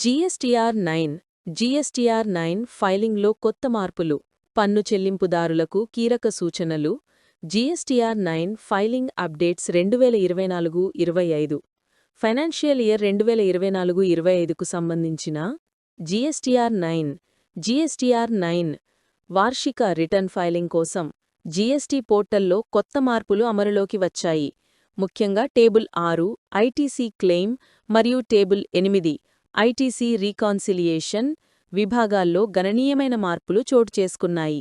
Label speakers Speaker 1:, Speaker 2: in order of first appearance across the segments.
Speaker 1: GSTR nine GSTR nine ఫైలింగ్లో కొత్త మార్పులు పన్ను చెల్లింపుదారులకు కీలక సూచనలు జీఎస్టీఆర్ నైన్ ఫైలింగ్ అప్డేట్స్ రెండు వేల ఇరవై నాలుగు ఇరవై ఐదు ఫైనాన్షియల్ ఇయర్ రెండు వేల ఇరవై నాలుగు ఇరవై ఐదుకు సంబంధించిన జీఎస్టీఆర్ నైన్ జీఎస్టీఆర్ నైన్ వార్షిక రిటర్న్ ఫైలింగ్ కోసం జీఎస్టీ పోర్టల్లో కొత్త మార్పులు అమలులోకి వచ్చాయి. ముఖ్యంగా టేబుల్ ఆరు ఐటీసీ క్లెయిమ్ మరియు టేబుల్ ఎనిమిది ఐటీసీ రీకాన్సిలియేషన్ విభాగాల్లో గణనీయమైన మార్పులు చోటు చేసుకున్నాయి.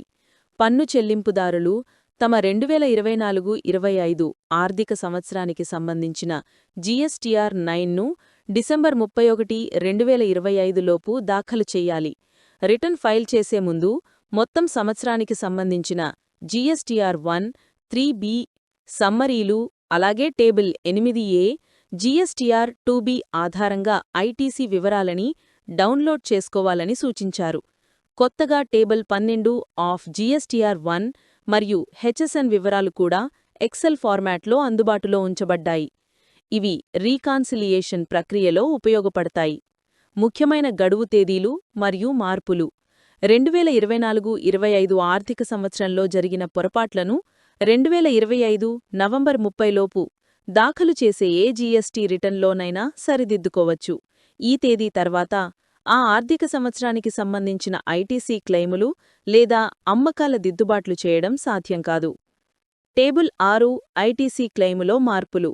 Speaker 1: పన్ను చెల్లింపుదారులు తమ రెండు వేల ఇరవై నాలుగు ఇరవై ఐదు ఆర్థిక సంవత్సరానికి సంబంధించిన జీఎస్టీఆర్ నైన్ను డిసెంబర్ ముప్పై ఒకటి రెండు వేల ఇరవై ఐదులోపు దాఖలు చేయాలి. రిటర్న్ ఫైల్ చేసే ముందు మొత్తం సంవత్సరానికి సంబంధించిన జీఎస్టీఆర్ వన్ త్రీ బి సమ్మరీలు అలాగే టేబుల్ ఎనిమిది ఏ జీఎస్టీఆర్ టూబీ ఆధారంగా ఐటీసీ వివరాలని డౌన్లోడ్ చేసుకోవాలని సూచించారు. కొత్తగా టేబుల్ పన్నెండు ఆఫ్ జీఎస్టీఆర్ వన్ మరియు హెచ్ఎస్ఎన్ వివరాలు కూడా ఎక్సెల్ ఫార్మాట్లో అందుబాటులో ఉంచబడ్డాయి. ఇవి రీకాన్సిలియేషన్ ప్రక్రియలో ఉపయోగపడతాయి. ముఖ్యమైన గడువు తేదీలు మరియు మార్పులు. రెండువేల ఇరవై నాలుగు ఇరవై ఐదు ఆర్థిక సంవత్సరంలో జరిగిన పొరపాట్లను రెండువేల ఇరవై ఐదు నవంబర్ ముప్పైలోపు దాఖలు చేసే ఏ జీఎస్టీ రిటర్న్లోనైనా సరిదిద్దుకోవచ్చు. ఈ తేదీ తర్వాత ఆ ఆర్థిక సంవత్సరానికి సంబంధించిన ఐటీసీ క్లెయిములు లేదా అమ్మకాల దిద్దుబాట్లు చేయడం సాధ్యం కాదు. టేబుల్ ఆరు ఐటీసీ క్లెయిములో మార్పులు.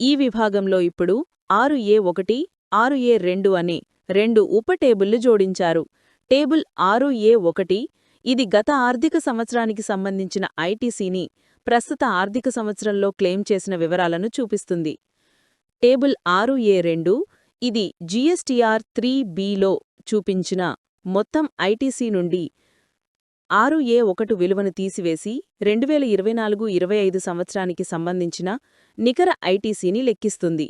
Speaker 1: ఈ విభాగంలో ఇప్పుడు ఆరు ఏ ఒకటి ఆరు ఏ రెండు అనే రెండు ఉప టేబుళ్ళు జోడించారు. టేబుల్ ఆరు ఏ ఒకటి ఇది గత ఆర్థిక సంవత్సరానికి సంబంధించిన ఐటీసీని ప్రస్తుత ఆర్థిక సంవత్సరంలో క్లెయిమ్ చేసిన వివరాలను చూపిస్తుంది. టేబుల్ ఆరు ఏ రెండు ఇది జీఎస్టీఆర్ త్రీ బిలో చూపించిన మొత్తం ఐటీసీ నుండి ఆరు ఏ ఒకటి విలువను తీసివేసి రెండు వేల ఇరవై నాలుగు ఇరవై ఐదు సంవత్సరానికి సంబంధించిన నికర ఐటీసీని లెక్కిస్తుంది.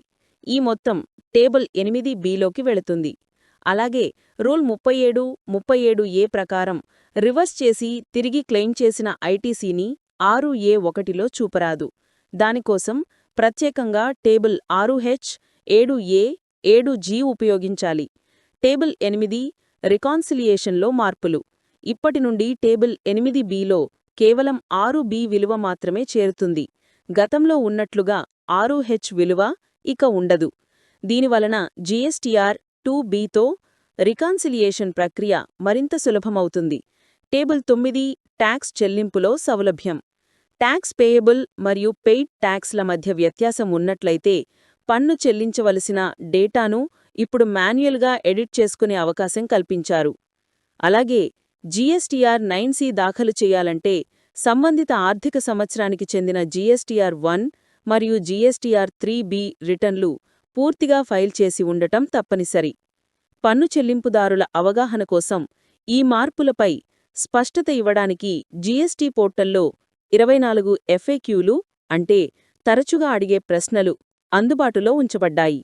Speaker 1: ఈ మొత్తం టేబుల్ ఎనిమిది బిలోకి వెళుతుంది. అలాగే రూల్ ముప్పై ఏడు ముప్పై ఏడు ఏ ప్రకారం రివర్స్ చేసి తిరిగి క్లెయిమ్ చేసిన ఐటీసీని ఆరు ఏ ఒకటిలో చూపరాదు. దానికోసం ప్రత్యేకంగా టేబుల్ ఆరు హెచ్ ఏడు ఏ ఏడు జీ ఉపయోగించాలి. టేబుల్ ఎనిమిది రికాన్సిలియేషన్లో మార్పులు. ఇప్పటి నుండి టేబుల్ ఎనిమిది బిలో కేవలం ఆరు బి విలువ మాత్రమే చేరుతుంది. గతంలో ఉన్నట్లుగా ఆరు హెచ్ విలువ ఇక ఉండదు. దీనివలన జీఎస్టీఆర్ టూ బితో రికాన్సిలియేషన్ ప్రక్రియ మరింత సులభమవుతుంది. టేబుల్ తొమ్మిది ట్యాక్స్ చెల్లింపులో సౌలభ్యం. ట్యాక్స్ పేయబుల్ మరియు పెయిడ్ ట్యాక్స్ల మధ్య వ్యత్యాసం ఉన్నట్లయితే పన్ను చెల్లించవలసిన డేటాను ఇప్పుడు మాన్యుయల్గా ఎడిట్ చేసుకునే అవకాశం కల్పించారు. అలాగే జీఎస్టీఆర్ నైన్ సి దాఖలు చేయాలంటే సంబంధిత ఆర్థిక సంవత్సరానికి చెందిన జీఎస్టీఆర్ వన్ మరియు జీఎస్టీఆర్ త్రీ బి రిటర్న్లు పూర్తిగా ఫైల్ చేసి ఉండటం తప్పనిసరి. పన్ను చెల్లింపుదారుల అవగాహన కోసం ఈ మార్పులపై స్పష్టత ఇవ్వడానికి జీఎస్టీ పోర్టల్లో ఇరవై నాలుగు ఎఫ్ఏక్యూలు అంటే తరచుగా అడిగే ప్రశ్నలు అందుబాటులో ఉంచబడ్డాయి.